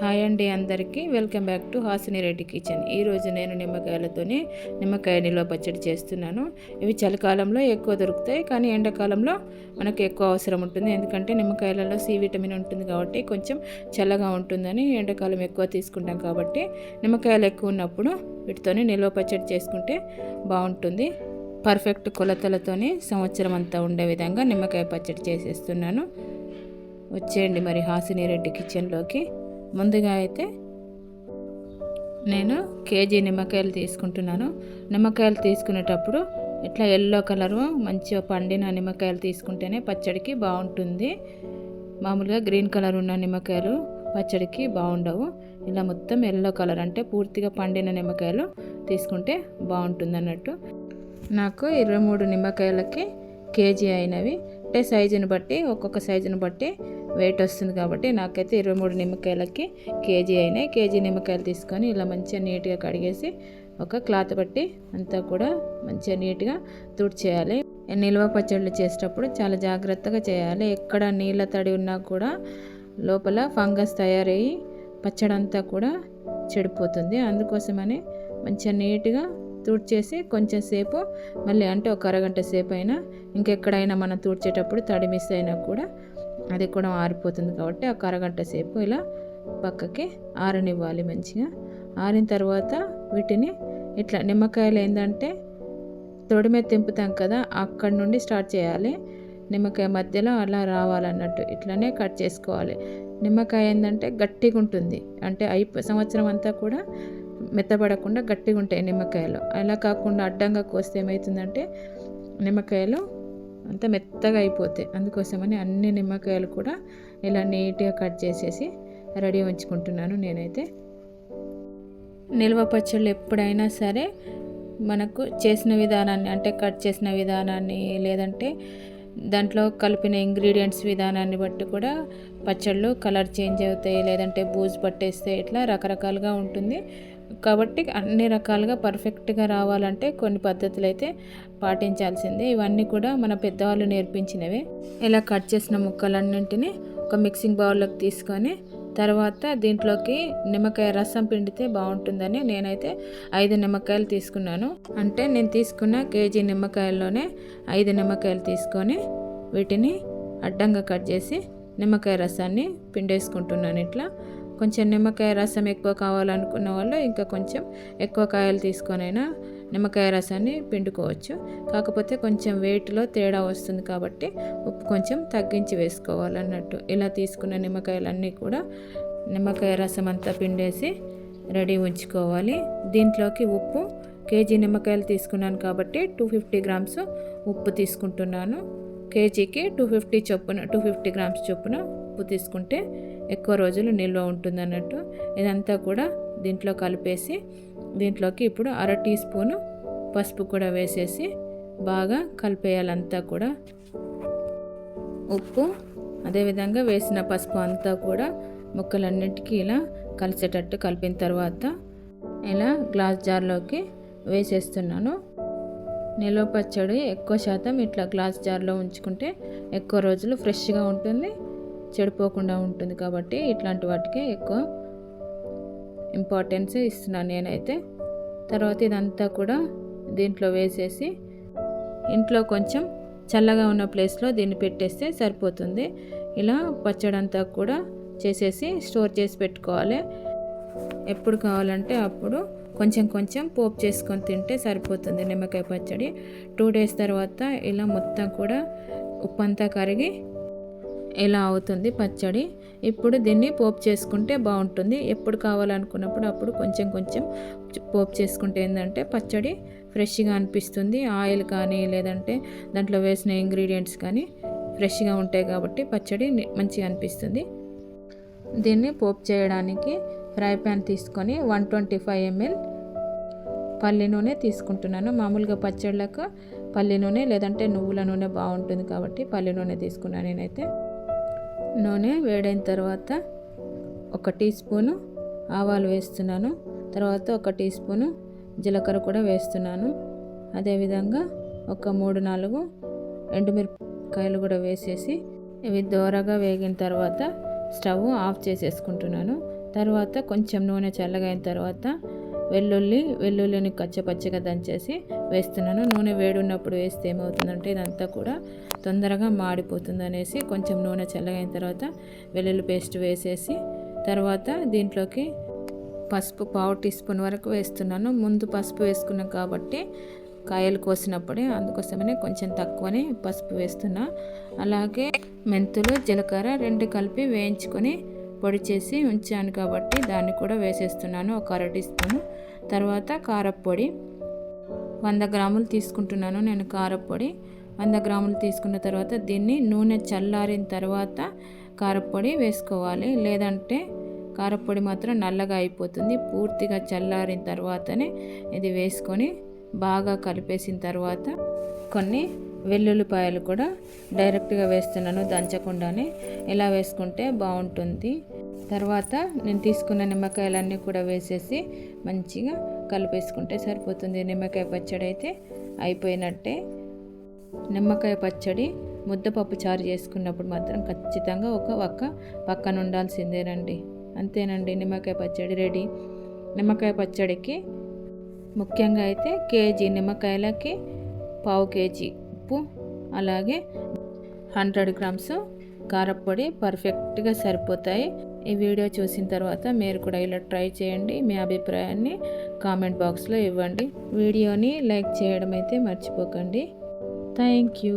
Hi అండి అందరికీ. Welcome back to Hasini Reddy kitchen. ఈరోజు నేను నిమ్మకాయలతోని నిమ్మకాయ నిల్వ పచ్చడి చేస్తున్నాను. ఇవి చలికాలంలో ఎక్కువ దొరుకుతాయి కానీ ఎండాకాలంలో మనకు ఎక్కువ అవసరం ఉంటుంది. ఎందుకంటే నిమ్మకాయలలో సి విటమిన్ ఉంటుంది కాబట్టి కొంచెం చల్లగా ఉంటుందని ఎండాకాలం ఎక్కువ తీసుకుంటాం కాబట్టి నిమ్మకాయలు ఎక్కువ ఉన్నప్పుడు వీటితోని నిల్వ పచ్చడి చేసుకుంటే బాగుంటుంది. పర్ఫెక్ట్ కొలతలతోని సంవత్సరం అంతా ఉండే విధంగా నిమ్మకాయ పచ్చడి చేసేస్తున్నాను. వచ్చేయండి మరి హాసిని రెడ్డి కిచెన్లోకి. ముందుగా అయితే నేను కేజీ నిమ్మకాయలు తీసుకుంటున్నాను. నిమ్మకాయలు తీసుకునేటప్పుడు ఇట్లా ఎల్లో కలరు మంచిగా పండిన నిమ్మకాయలు తీసుకుంటేనే పచ్చడికి బాగుంటుంది. మామూలుగా గ్రీన్ కలర్ ఉన్న నిమ్మకాయలు పచ్చడికి బాగుండవు. ఇలా మొత్తం ఎల్లో కలర్ అంటే పూర్తిగా పండిన నిమ్మకాయలు తీసుకుంటే బాగుంటుంది అన్నట్టు నాకు ఇరవై మూడు నిమ్మకాయలకి కేజీ అయినవి. అంటే సైజుని బట్టి ఒక్కొక్క సైజుని బట్టి వెయిట్ వస్తుంది కాబట్టి నాకైతే ఇరవై మూడు నిమ్మకాయలకి కేజీ అయినాయి. కేజీ నిమ్మకాయలు తీసుకొని ఇలా మంచిగా నీట్గా కడిగేసి ఒక క్లాత్ పట్టి అంతా కూడా మంచిగా నీట్గా తుడిచేయాలి. నిల్వ పచ్చళ్ళు చేసేటప్పుడు చాలా జాగ్రత్తగా చేయాలి. ఎక్కడ నీళ్ళ తడి ఉన్నా కూడా లోపల ఫంగస్ తయారయ్యి పచ్చడి అంతా కూడా చెడిపోతుంది. అందుకోసమని మంచిగా నీట్గా తుడిచేసి కొంచెం సేపు మళ్ళీ అంటే ఒక అరగంట సేపు అయినా ఇంకెక్కడైనా మనం తుడిచేటప్పుడు తడి మిస్ అయినా కూడా అది కూడా ఆరిపోతుంది కాబట్టి ఒక అరగంట సేపు ఇలా పక్కకి ఆరనివ్వాలి మంచిగా. ఆరిన తర్వాత వీటిని ఇట్లా నిమ్మకాయలు ఏంటంటే తొడి మీద తెంపుతాం కదా అక్కడ నుండి స్టార్ట్ చేయాలి. నిమ్మకాయ మధ్యలో అలా రావాలన్నట్టు ఇట్లానే కట్ చేసుకోవాలి. నిమ్మకాయ ఏంటంటే గట్టిగా ఉంటుంది. అంటే అయిపో సంవత్సరం అంతా కూడా మెత్తబడకుండా గట్టిగా ఉంటాయి నిమ్మకాయలు. అలా కాకుండా అడ్డంగా కోస్తే ఏమవుతుందంటే నిమ్మకాయలు అంత మెత్తగా అయిపోతాయి. అందుకోసమని అన్ని నిమ్మకాయలు కూడా ఇలా నీట్గా కట్ చేసేసి రెడీ ఉంచుకుంటున్నాను నేనైతే. నిల్వ పచ్చళ్ళు ఎప్పుడైనా సరే మనకు చేసిన విధానాన్ని అంటే కట్ చేసిన విధానాన్ని లేదంటే దాంట్లో కలిపిన ఇంగ్రీడియంట్స్ విధానాన్ని బట్టి కూడా పచ్చళ్ళు కలర్ చేంజ్ అవుతాయి లేదంటే బూజు పట్టేస్తే ఇట్లా రకరకాలుగా ఉంటుంది. కాబట్టి అన్ని రకాలుగా పర్ఫెక్ట్గా రావాలంటే కొన్ని పద్ధతులు అయితే పాటించాల్సిందే. ఇవన్నీ కూడా మన పెద్దవాళ్ళు నేర్పించినవే. ఇలా కట్ చేసిన ముక్కలన్నింటినీ ఒక మిక్సింగ్ బౌల్లోకి తీసుకొని తర్వాత దీంట్లోకి నిమ్మకాయ రసం పిండితే బాగుంటుందని నేనైతే ఐదు నిమ్మకాయలు తీసుకున్నాను. అంటే నేను తీసుకున్న కేజీ నిమ్మకాయల్లోనే ఐదు నిమ్మకాయలు తీసుకొని వీటిని అడ్డంగా కట్ చేసి నిమ్మకాయ రసాన్ని పిండేసుకుంటున్నాను ఇట్లా. కొంచెం నిమ్మకాయ రసం ఎక్కువ కావాలనుకున్న వాళ్ళు ఇంకా కొంచెం ఎక్కువ కాయలు తీసుకొనైనా నిమ్మకాయ రసాన్ని పిండుకోవచ్చు. కాకపోతే కొంచెం వెయిట్లో తేడా వస్తుంది కాబట్టి ఉప్పు కొంచెం తగ్గించి వేసుకోవాలన్నట్టు. ఇలా తీసుకున్న నిమ్మకాయలన్నీ కూడా నిమ్మకాయ రసం అంతా పిండేసి రెడీ ఉంచుకోవాలి. దీంట్లోకి ఉప్పు కేజీ నిమ్మకాయలు తీసుకున్నాను కాబట్టి టూ ఫిఫ్టీ గ్రామ్స్ ఉప్పు తీసుకుంటున్నాను. కేజీకి టూ ఫిఫ్టీ చొప్పున టూ ఫిఫ్టీ గ్రామ్స్ చొప్పున ఉప్పు తీసుకుంటే ఎక్కువ రోజులు నిల్వ ఉంటుంది అన్నట్టు ఇదంతా కూడా దీంట్లో కలిపేసి దీంట్లోకి ఇప్పుడు అర టీ స్పూను పసుపు కూడా వేసేసి బాగా కలిపేయాలంతా కూడా. ఉప్పు అదేవిధంగా వేసిన పసుపు అంతా కూడా ముక్కలన్నిటికీ ఇలా కలిసేటట్టు కలిపిన తర్వాత ఇలా గ్లాస్ జార్లోకి వేసేస్తున్నాను. నిల్వ పచ్చడి ఎక్కువ శాతం ఇట్లా గ్లాస్ జార్లో ఉంచుకుంటే ఎక్కువ రోజులు ఫ్రెష్గా ఉంటుంది. చెడిపోకుండా ఉంటుంది కాబట్టి ఇట్లాంటి వాటికి ఎక్కువ ఇంపార్టెన్స్ ఇస్తున్నాను నేనైతే. తర్వాత ఇదంతా కూడా దీంట్లో వేసేసి ఇంట్లో కొంచెం చల్లగా ఉన్న ప్లేస్లో దీన్ని పెట్టేస్తే సరిపోతుంది. ఇలా పచ్చడి అంతా కూడా చేసేసి స్టోర్ చేసి పెట్టుకోవాలి. ఎప్పుడు కావాలంటే అప్పుడు కొంచెం కొంచెం పోపు చేసుకొని తింటే సరిపోతుంది నిమ్మకాయ పచ్చడి. టూ డేస్ తర్వాత ఇలా మొత్తం కూడా ఉప్పంతా కరిగి ఇలా అవుతుంది పచ్చడి. ఇప్పుడు దీన్ని పోపు చేసుకుంటే బాగుంటుంది. ఎప్పుడు కావాలనుకున్నప్పుడు అప్పుడు కొంచెం కొంచెం పోపు చేసుకుంటే ఏంటంటే పచ్చడి ఫ్రెష్గా అనిపిస్తుంది. ఆయిల్ కానీ లేదంటే దాంట్లో వేసిన ఇంగ్రీడియంట్స్ కానీ ఫ్రెష్గా ఉంటాయి కాబట్టి పచ్చడి మంచిగా అనిపిస్తుంది. దీన్ని పోపు చేయడానికి ఫ్రై ప్యాన్ తీసుకొని వన్ ట్వంటీ ఫైవ్ ఎంఎల్ పల్లి నూనె తీసుకుంటున్నాను. మామూలుగా పచ్చళ్ళకు పల్లి నూనె లేదంటే నువ్వుల నూనె బాగుంటుంది కాబట్టి పల్లి నూనె తీసుకున్నాను నేనైతే. నూనె వేడైన తర్వాత ఒక టీ స్పూను ఆవాలు వేస్తున్నాను. తర్వాత ఒక టీ స్పూను జీలకర్ర కూడా వేస్తున్నాను. అదేవిధంగా ఒక మూడు నాలుగు ఎండుమిరపకాయలు కూడా వేసేసి ఇవి దోరగా వేగిన తర్వాత స్టవ్ ఆఫ్ చేసేసుకుంటున్నాను. తర్వాత కొంచెం నూనె చల్లగైన తర్వాత వెల్లుల్లి వెల్లుల్లిని కచ్చపచ్చగా దంచేసి వేస్తున్నాను. నూనె వేడున్నప్పుడు వేస్తే ఏమవుతుందంటే ఇదంతా కూడా తొందరగా మాడిపోతుంది అనేసి కొంచెం నూనె చల్లగైన తర్వాత వెల్లుల్లి పేస్ట్ వేసేసి తర్వాత దీంట్లోకి పసుపు పావు టీ స్పూన్ వరకు వేస్తున్నాను. ముందు పసుపు వేసుకున్నాం కాబట్టి కాయలు కోసినప్పుడే అందుకోసమనే కొంచెం తక్కువనే పసుపు వేస్తున్నా. అలాగే మెంతులు జీలకర్ర రెండు కలిపి వేయించుకొని పొడి చేసి ఉంచాను కాబట్టి దాన్ని కూడా వేసేస్తున్నాను. ఒక అరటి స్పూను. తర్వాత కారపొడి. వంద గ్రాములు తీసుకుంటున్నాను నేను కారప్పొడి వంద గ్రాములు తీసుకున్న తర్వాత దీన్ని నూనె చల్లారిన తర్వాత కారప్పొడి వేసుకోవాలి. లేదంటే కారప్పొడి మాత్రం నల్లగా అయిపోతుంది. పూర్తిగా చల్లారిన తర్వాతనే ఇది వేసుకొని బాగా కలిపేసిన తర్వాత కొన్ని వెల్లుల్లిపాయలు కూడా డైరెక్ట్గా వేస్తున్నాను దంచకుండానే. ఇలా వేసుకుంటే బాగుంటుంది. తర్వాత నేను తీసుకున్న నిమ్మకాయలన్నీ కూడా వేసేసి మంచిగా కలిపేసుకుంటే సరిపోతుంది. నిమ్మకాయ పచ్చడి అయితే అయిపోయినట్టే. నిమ్మకాయ పచ్చడి ముద్దపప్పు చారు చేసుకున్నప్పుడు మాత్రం ఖచ్చితంగా ఒక ఒక్క పక్కన ఉండాల్సిందేనండి. అంతేనండి నిమ్మకాయ పచ్చడి రెడీ. నిమ్మకాయ పచ్చడికి ముఖ్యంగా అయితే కేజీ నిమ్మకాయలకి పావు కేజీ ఉప్పు అలాగే హండ్రెడ్ గ్రామ్స్ కారప్పొడి పర్ఫెక్ట్గా సరిపోతాయి. ఈ వీడియో చూసిన తర్వాత మీరు కూడా ఇలా ట్రై చేయండి. మీ అభిప్రాయాన్ని కామెంట్ బాక్స్లో ఇవ్వండి. వీడియోని లైక్ చేయడం అయితే మర్చిపోకండి. Thank you.